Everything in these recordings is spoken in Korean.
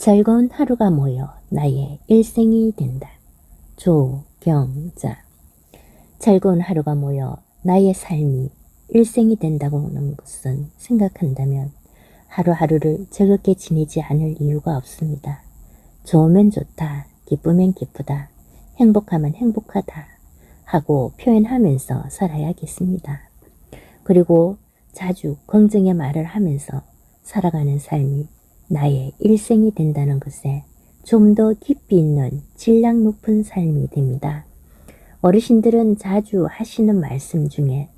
즐거운 하루가 모여 나의 일생이 된다. 조경자. 즐거운 하루가 모여 나의 삶이 일생이 된다고는 것은 생각한다면 하루하루를 즐겁게 지내지 않을 이유가 없습니다. 좋으면 좋다, 기쁘면 기쁘다, 행복하면 행복하다 하고 표현하면서 살아야겠습니다. 그리고 자주 긍정의 말을 하면서 살아가는 삶이 나의 일생이 된다는 것에 좀 더 깊이 있는 질량 높은 삶이 됩니다. 어르신들은 자주 하시는 말씀 중에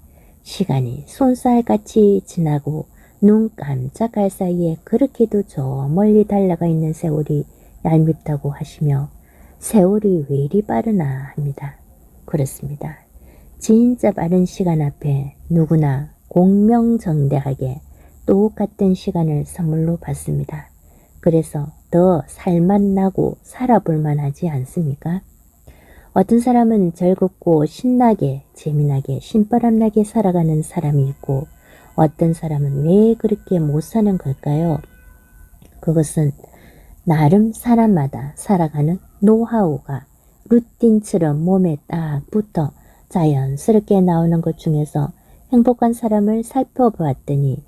시간이 손살같이 지나고 눈 깜짝할 사이에 그렇게도 저 멀리 달려가 있는 세월이 얄밉다고 하시며 세월이 왜 이리 빠르나 합니다. 그렇습니다. 진짜 빠른 시간 앞에 누구나 공명정대하게 똑같은 시간을 선물로 받습니다. 그래서 더 살맛나고 살아볼만 하지 않습니까? 어떤 사람은 즐겁고 신나게 재미나게 신바람나게 살아가는 사람이 있고 어떤 사람은 왜 그렇게 못 사는 걸까요? 그것은 나름 사람마다 살아가는 노하우가 루틴처럼 몸에 딱 붙어 자연스럽게 나오는 것 중에서 행복한 사람을 살펴보았더니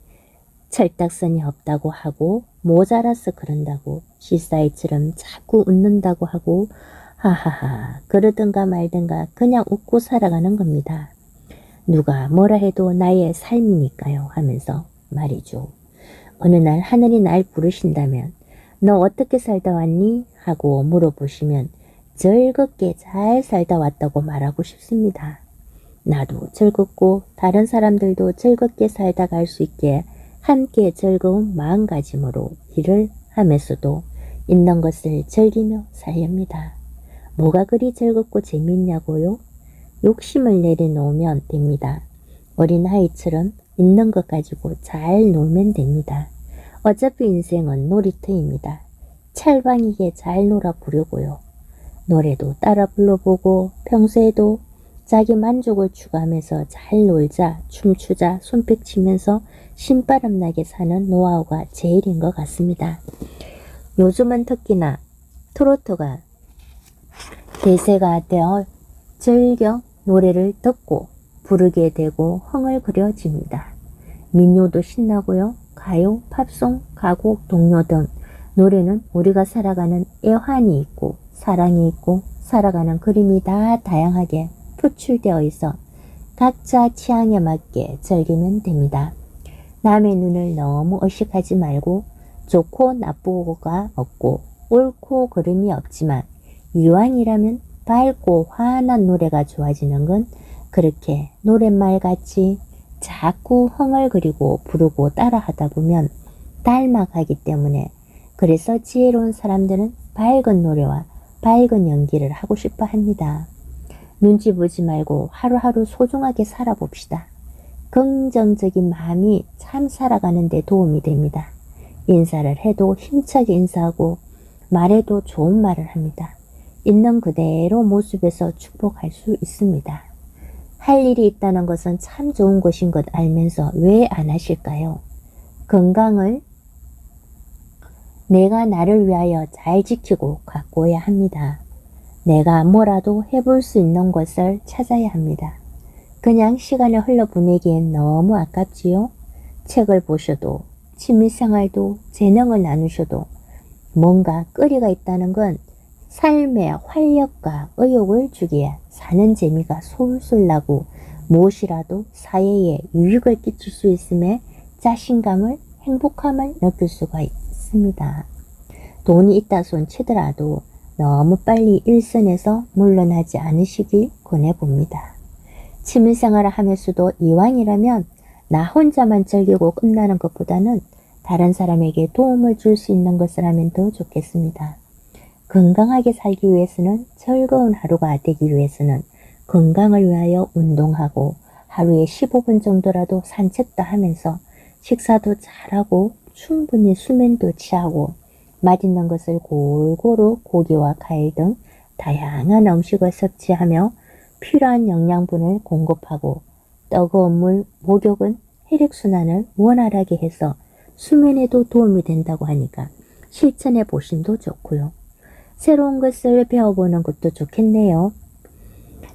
철딱선이 없다고 하고 모자라서 그런다고 시사이처럼 자꾸 웃는다고 하고 하하하 그러든가 말든가 그냥 웃고 살아가는 겁니다. 누가 뭐라 해도 나의 삶이니까요 하면서 말이죠. 어느 날 하늘이 날 부르신다면 너 어떻게 살다 왔니? 하고 물어보시면 즐겁게 잘 살다 왔다고 말하고 싶습니다. 나도 즐겁고 다른 사람들도 즐겁게 살다 갈 수 있게 함께 즐거운 마음가짐으로 일을 하면서도 있는 것을 즐기며 살렵니다. 뭐가 그리 즐겁고 재밌냐고요? 욕심을 내려놓으면 됩니다. 어린아이처럼 있는 것 가지고 잘 놀면 됩니다. 어차피 인생은 놀이터입니다. 찰방이게 잘 놀아보려고요. 노래도 따라 불러보고 평소에도 자기 만족을 추구하면서 잘 놀자, 춤추자, 손뼉 치면서 신바람 나게 사는 노하우가 제일인 것 같습니다. 요즘은 특히나 트로트가 대세가 되어 즐겨 노래를 듣고 부르게 되고 흥얼거려집니다. 민요도 신나고요. 가요, 팝송, 가곡, 동요 등 노래는 우리가 살아가는 애환이 있고 사랑이 있고 살아가는 그림이 다 다양하게 표출되어 있어 각자 취향에 맞게 즐기면 됩니다. 남의 눈을 너무 의식하지 말고 좋고 나쁘고가 없고 옳고 그름이 없지만 이왕이라면 밝고 환한 노래가 좋아지는 건 그렇게 노랫말 같이 자꾸 흥얼거리고 부르고 따라하다 보면 닮아가기 때문에 그래서 지혜로운 사람들은 밝은 노래와 밝은 연기를 하고 싶어 합니다. 눈치 보지 말고 하루하루 소중하게 살아봅시다. 긍정적인 마음이 참 살아가는 데 도움이 됩니다. 인사를 해도 힘차게 인사하고 말해도 좋은 말을 합니다. 있는 그대로 모습에서 축복할 수 있습니다. 할 일이 있다는 것은 참 좋은 것인 것 알면서 왜 안 하실까요? 건강을 내가 나를 위하여 잘 지키고 가꿔야 합니다. 내가 뭐라도 해볼 수 있는 것을 찾아야 합니다. 그냥 시간을 흘러보내기엔 너무 아깝지요? 책을 보셔도, 취미생활도, 재능을 나누셔도 뭔가 거리가 있다는 건 삶의 활력과 의욕을 주기에 사는 재미가 솔솔 나고 무엇이라도 사회에 유익을 끼칠 수 있음에 자신감을 행복함을 느낄 수가 있습니다. 돈이 있다 손 치더라도 너무 빨리 일선에서 물러나지 않으시길 권해봅니다. 취미생활을 하면서도 이왕이라면 나 혼자만 즐기고 끝나는 것보다는 다른 사람에게 도움을 줄 수 있는 것을 하면 더 좋겠습니다. 건강하게 살기 위해서는 즐거운 하루가 되기 위해서는 건강을 위하여 운동하고 하루에 15분 정도라도 산책도 하면서 식사도 잘하고 충분히 수면도 취하고 맛있는 것을 골고루 고기와 과일 등 다양한 음식을 섭취하며 필요한 영양분을 공급하고 뜨거운 물, 목욕은 혈액순환을 원활하게 해서 수면에도 도움이 된다고 하니까 실천해 보심도 좋고요. 새로운 것을 배워보는 것도 좋겠네요.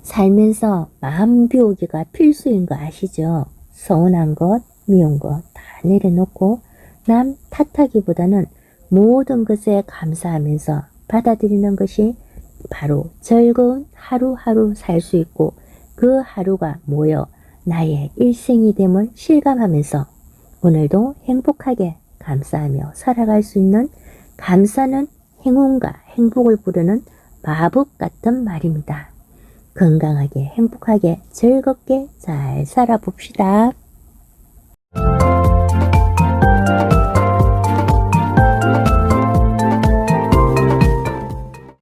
살면서 마음 비우기가 필수인 거 아시죠? 서운한 것, 미운 것 다 내려놓고 남 탓하기보다는 모든 것에 감사하면서 받아들이는 것이 바로 즐거운 하루하루 살 수 있고 그 하루가 모여 나의 일생이 됨을 실감하면서 오늘도 행복하게 감사하며 살아갈 수 있는 감사는 행운과 행복을 부르는 마법 같은 말입니다. 건강하게 행복하게 즐겁게 잘 살아봅시다.